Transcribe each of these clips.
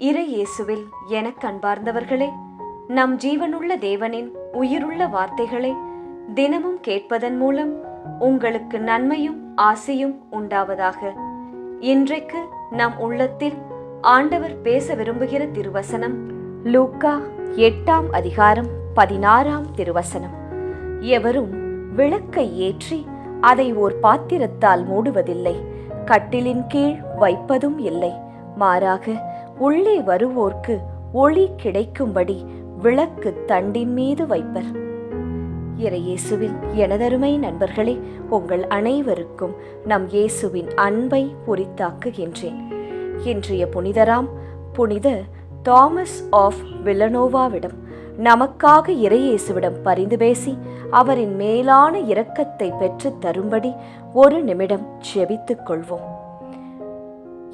இறை இயேசுவில் எனக் அன்பார்ந்தவர்களே நம் ஜீவனுள்ள தேவனின் உயிருள்ள வார்த்தைகளை தினமும் கேட்பதன் மூலம் உங்களுக்கு நன்மையும் ஆசையும் உண்டாவதாக. இன்றைக்கு நம் உள்ளத்தில் ஆண்டவர் பேச விரும்புகிற திருவசனம் லூக்கா எட்டாம் அதிகாரம் பதினாறாம் திருவசனம். எவரும் விளக்கை ஏற்றி அதை ஓர் பாத்திரத்தால் மூடுவதில்லை கட்டிலின் கீழ் வைப்பதும் இல்லை. மாறாக உள்ளே வருவோர்க்கு ஒளி கிடைக்கும்படி விளக்கு தண்டின் மீது வைப்பர். இறையேசுவில் எனதருமை நண்பர்களே உங்கள் அனைவருக்கும் நம் இயேசுவின் அன்பை உரித்தாக்குகின்றேன் இன்றைய புனிதராம் புனித தாமஸ் ஆஃப் வில்லனோவாவிடம் நமக்காக இறையேசுவிடம் பரிந்து பேசி அவரின் மேலான இரக்கத்தை பெற்றுத் தரும்படி ஒரு நிமிடம் செபித்துக் கொள்வோம்.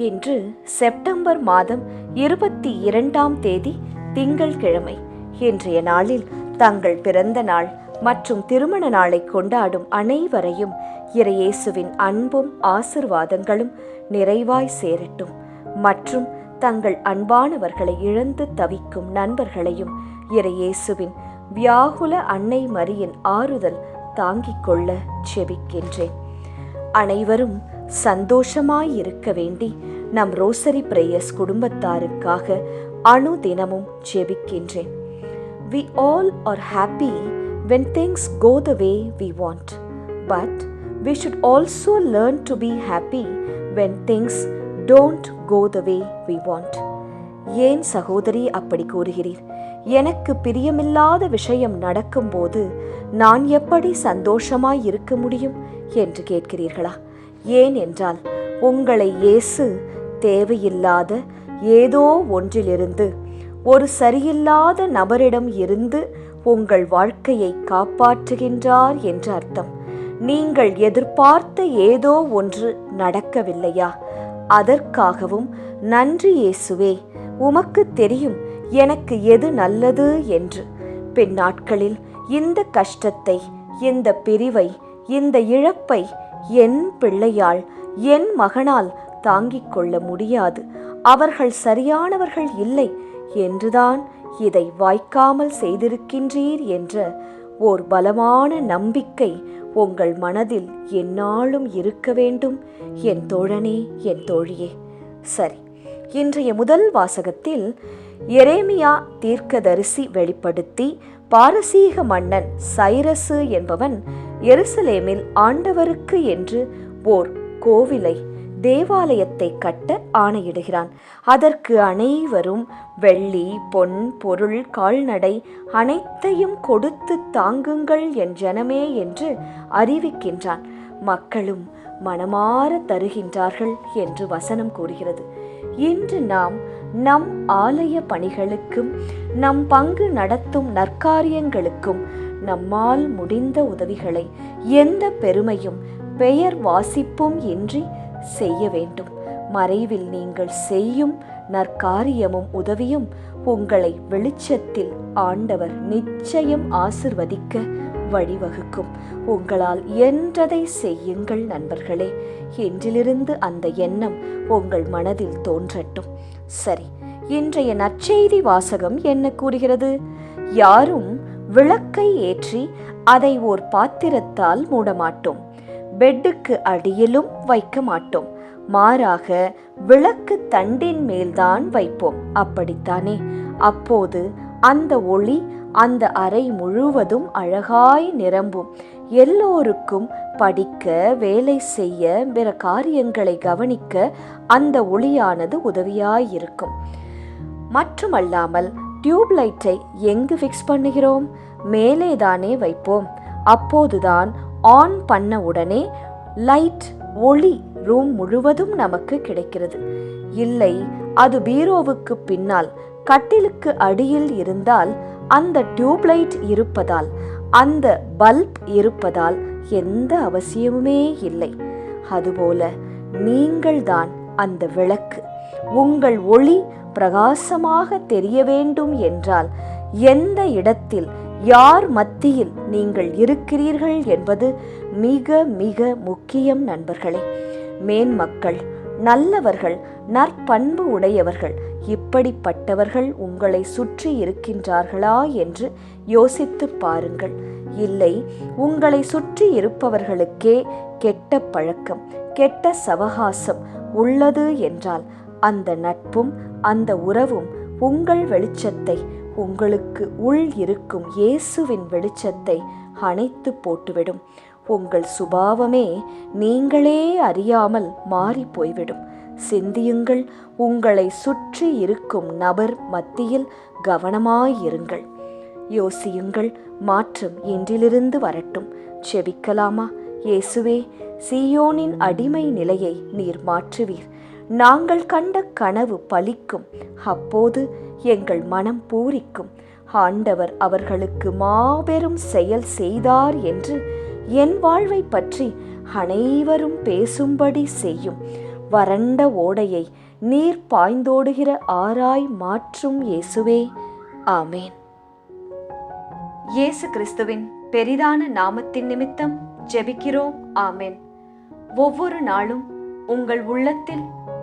இன்று செப்டம்பர் மாதம் இருபத்தி இரண்டாம் தேதி திங்கள்கிழமை இன்றைய நாளில் தங்கள் பிறந்த நாள் மற்றும் திருமண நாளை கொண்டாடும் அனைவரையும் இறையேசுவின் அன்பும் ஆசிர்வாதங்களும் நிறைவாய் சேரட்டும். மற்றும் தங்கள் அன்பானவர்களை இழந்து தவிக்கும் நண்பர்களையும் இறையேசுவின் வியாகுல அன்னை மரியின் ஆறுதல் தாங்கிக் கொள்ள செபிக்கின்றேன். அனைவரும் சந்தோஷமாய் இருக்க வேண்டி நம் ரோசரி பிரேயர்ஸ் குடும்பத்தாருக்காக அணு தினமும் ஜெபிக்கின்றேன். We all are happy when things go the way we want but we should also learn to be happy when things don't go the way we want. ஏன் சகோதரி அப்படி கூறுகிறீர்? எனக்கு பிரியமில்லாத விஷயம் நடக்கும்போது நான் எப்படி சந்தோஷமாய் இருக்க முடியும் என்று கேட்கிறீர்களா? ஏன் என்றால் உங்களை இயேசு தேவையில்லாத ஏதோ ஒன்றிலிருந்து ஒரு சரியில்லாத நபரிடம் இருந்து உங்கள் வாழ்க்கையை காப்பாற்றுகின்றார் என்று அர்த்தம். நீங்கள் எதிர்பார்த்த ஏதோ ஒன்று நடக்கவில்லையா? அதற்காகவும் நன்றி இயேசுவே உமக்கு தெரியும் எனக்கு எது நல்லது என்று. பின் நாட்களில் இந்த கஷ்டத்தை இந்த பிரிவை இந்த இழப்பை என் பிள்ளையால் என் மகனால் தாங்கிக் கொள்ள முடியாது. அவர்கள் சரியானவர்கள் இல்லை என்றுதான் இதை வாய்க்காமல் செய்திருக்கின்றீர் என்ற ஓர் பலமான நம்பிக்கை உங்கள் மனதில் எந்நாளும் இருக்க வேண்டும். என் தோழனே என் தோழியே. சரி இன்றைய முதல் வாசகத்தில் எரேமியா தீர்க்கதரிசி வெளிப்படுத்தி பாரசீக மன்னன் சைரசு என்பவன் எருசலேமில் ஆண்டவருக்கு என்று ஓர் கோவிலை தேவாலயத்தை கட்ட ஆணையிடுகிறான். அதற்கு அனைவரும் வெள்ளி பொன் பொருள் கால்நடை அனைத்தையும் கொடுத்து தாங்குங்கள் என் ஜனமே என்று அறிவிக்கின்றான். மக்களும் மனமாற தருகின்றார்கள் என்று வசனம் கூறுகிறது. இன்று நாம் நம் ஆலய பணிகளுக்கும் நம் பங்கு நடத்தும் நற்காரியங்களுக்கும் நம்மால் முடிந்த உதவிகளை எந்த பெருமையும் பெயர் வாசிப்பும் இன்றி செய்ய வேண்டும். மறைவில் நீங்கள் செய்யும் நற்காரியமும் உதவியும் உங்களை வெளிச்சத்தில் ஆண்டவர் நிச்சயம் ஆசிர்வதிக்க வழிவகுக்கும். உங்களால் என்றதை செய்யுங்கள் நண்பர்களே. என்றிலிருந்து அந்த எண்ணம் உங்கள் மனதில் தோன்றட்டும். சரி இன்றைய நற்செய்தி வாசகம் என்ன கூறுகிறது? யாரும் விளக்கை ஏற்றி அதை ஓர் பாத்திரத்தால் மூடமாட்டோம். பெட்டுக்கு அடியிலும் வைக்க மாட்டோம் மாறாக விளக்கு தண்டின் மேல்தான் வைப்போம். அப்படித்தானே? அப்போது அந்த ஒளி அந்த அறை முழுவதும் அழகாய் நிரம்பும். எல்லோருக்கும் படிக்க வேலை செய்ய பிற காரியங்களை கவனிக்க அந்த ஒளியானது உதவியாயிருக்கும். மட்டுமல்லாமல் டியூப் லைட்டை எங்கு ஃபிக்ஸ் பண்ணுகிறோம்? மேலேதானே வைப்போம். அப்போதுதான் ஆன் பண்ண உடனே லைட் ஒளி ரூம் முழுவதும் நமக்கு கிடைக்கிறது. இல்லை அது பீரோவுக்கு பின்னால் கட்டிலுக்கு அடியில் இருந்தால் அந்த டியூப்லைட் இருப்பதால் அந்த பல்ப் இருப்பதால் எந்த அவசியமுமே இல்லை. அதுபோல நீங்கள்தான் அந்த விளக்கு. உங்கள் ஒளி பிரகாசமாக தெரிய வேண்டும் என்றால் எந்த இடத்தில் யார் மத்தியில் நீங்கள் இருக்கிறீர்கள் என்பது மிக மிக முக்கியம் நண்பர்களே. மேன்மக்கள் நல்லவர்கள் நற்பண்பு உடையவர்கள் இப்படிப்பட்டவர்கள் உங்களை சுற்றி இருக்கின்றார்களா என்று யோசித்து பாருங்கள். இல்லை உங்களை சுற்றி இருப்பவர்களுக்கே கெட்ட பழக்கம் கெட்ட சவகாசம் உள்ளது என்றால் அந்த நட்பும் அந்த உறவும் உங்கள் வெளிச்சத்தை உங்களுக்கு உள் இருக்கும் இயேசுவின் வெளிச்சத்தை அணைத்து போட்டுவிடும். உங்கள் சுபாவமே நீங்களே அறியாமல் மாறி போய்விடும். சிந்தியுங்கள் உங்களை சுற்றி இருக்கும் நபர் மத்தியில் கவனமாயிருங்கள். யோசியுங்கள் மாற்றம் இன்றிலிருந்து வரட்டும். செபிக்கலாமா? இயேசுவே சீயோனின் அடிமை நிலையை நீர் மாற்றுவீர். நாங்கள் கண்ட கனவு பலிக்கும். அப்போது எங்கள் மனம் பூரிக்கும். ஆண்டவர் அவர்களுக்கு மாபெரும் செயல் செய்தார் என்று என் வாழ்வை பற்றி அனைவரும் பேசும்படி செய்யும். வறண்ட ஓடையை நீர் பாய்ந்தோடுகிற ஆராய் மாற்றும் இயேசுவே. ஆமேன். இயேசு கிறிஸ்துவின் பெரிதான நாமத்தின் நிமித்தம் ஜெபிக்கிறோம். ஆமேன். ஒவ்வொரு நாளும் உங்கள் உள்ளத்தில்